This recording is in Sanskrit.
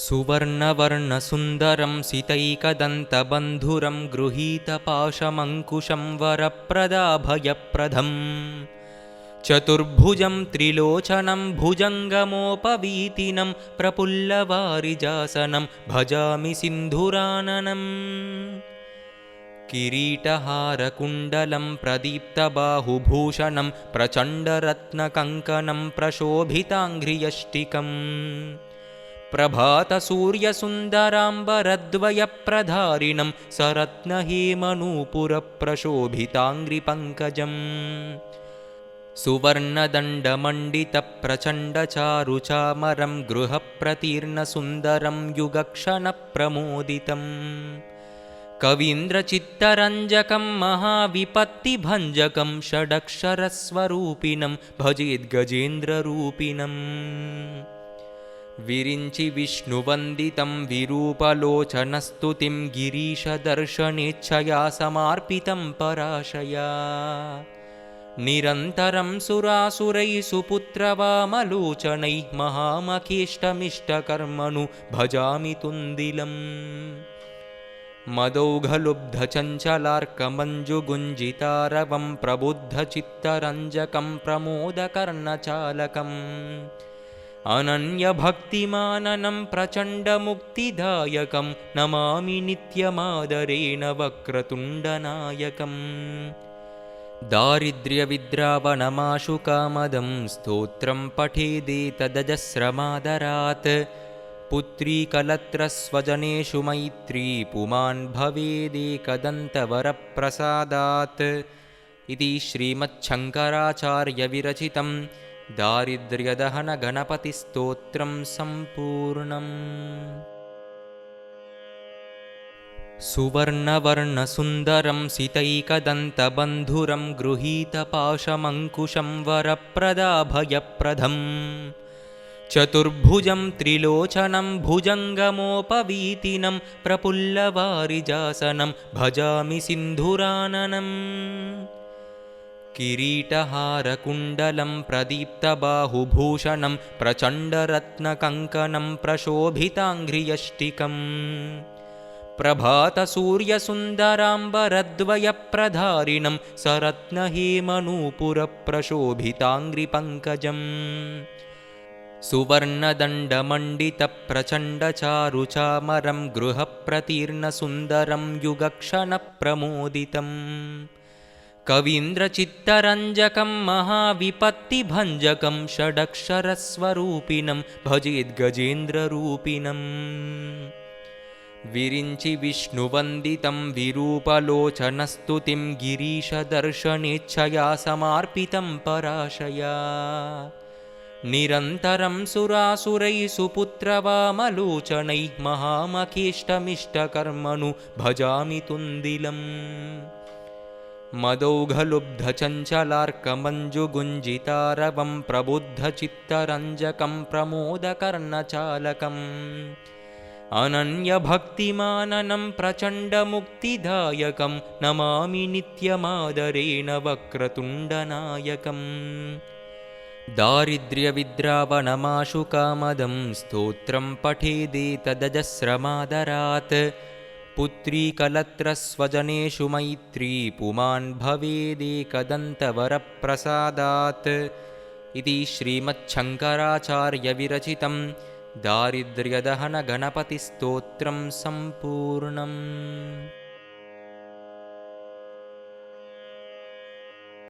सुवर्णवर्णसुन्दरं सितैकदन्तबन्धुरं गृहीतपाशमङ्कुशं वरप्रदाभयप्रदम् चतुर्भुजं त्रिलोचनं भुजङ्गमोपवीतिनं प्रफुल्लवारिजासनं भजामि सिन्धुराननम्। किरीटहारकुण्डलं प्रदीप्तबाहुभूषणं प्रचण्डरत्नकङ्कणं प्रशोभिताङ्घ्रियष्टिकम् प्रभातसूर्यसुन्दराम्बरद्वयप्रधारिणं सरत्नहेमनूपुरप्रशोभिताङ्घ्रिपङ्कजम्। सुवर्णदण्डमण्डितप्रचण्डचारुचामरं गृहप्रतीर्णसुन्दरं युगक्षणप्रमोदितम्। कवीन्द्रचित्तरञ्जकं महाविपत्तिभञ्जकं षडक्षरस्वरूपिणं भजेद्गजेन्द्ररूपिणम् विरिञ्चि विष्णुवन्दितं विरूपलोचनस्तुतिं गिरीशदर्शनेच्छया समार्पितं पराशया। निरन्तरं सुरासुरैः सुपुत्रवामलोचनैः महामखेष्टमिष्टकर्मणु भजामि तुन्दिलम्। मदौघलुब्धचञ्चलार्कमञ्जुगुञ्जितारवं प्रबुद्धचित्तरञ्जकं प्रमोदकर्णचालकम् अनन्यभक्तिमाननं प्रचण्डमुक्तिदायकं नमामि नित्यमादरेण वक्रतुण्डनायकम्। दारिद्र्यविद्रावणमाशु कामदं स्तोत्रं पठेदेतदजस्रमादरात् पुत्री कलत्रस्वजनेषु मैत्री पुमान् भवेदेकदन्तवरप्रसादात् इति श्रीमच्छङ्कराचार्यविरचितं दारिद्र्यदहनगणपतिस्तोत्रं सम्पूर्णम्। सुवर्णवर्णसुन्दरं सितैकदन्तबन्धुरं गृहीतपाशमङ्कुशं वरप्रदाभयप्रदम्। चतुर्भुजं त्रिलोचनं भुजङ्गमोपवीतिनं प्रफुल्लवारिजासनं भजामि सिन्धुराननम् किरीटहारकुण्डलं प्रदीप्तबाहुभूषणं प्रचण्डरत्नकङ्कणं प्रशोभिताङ्घ्रियष्टिकम् प्रभातसूर्यसुन्दराम्बरद्वयप्रधारिणं सरत्नहेमनूपुरप्रशोभिताङ्घ्रिपङ्कजम् सुवर्णदण्डमण्डितप्रचण्डचारुचामरं गृहप्रतीर्णसुन्दरं युगक्षणप्रमोदितम् कवीन्द्रचित्तरञ्जकं महाविपत्तिभञ्जकं षडक्षरस्वरूपिणं भजेद्गजेन्द्ररूपिणम् विरिञ्चि विष्णुवन्दितं विरूपलोचनस्तुतिं गिरीशदर्शनेच्छया समार्पितं पराशया। निरन्तरं सुरासुरैः सुपुत्रवामलोचनैः महामखेष्टमिष्टकर्मणु भजामि तुन्दिलम् मदौघलुब्धचञ्चलार्कमञ्जुगुञ्जितारवं प्रबुद्धचित्तरञ्जकं प्रमोदकर्णचालकम्। अनन्यभक्तिमाननं प्रचण्डमुक्तिदायकं नमामि नित्यमादरेण वक्रतुण्डनायकम्। दारिद्र्यविद्रावणमाशु कामदं स्तोत्रं पठेदेतदजस्रमादरात् पुत्री कलत्रस्वजनेषु मैत्री पुमान् भवेदेकदन्तवरप्रसादात्। इति श्रीमच्छङ्कराचार्यविरचितं दारिद्र्यदहनगणपतिस्तोत्रं सम्पूर्णम्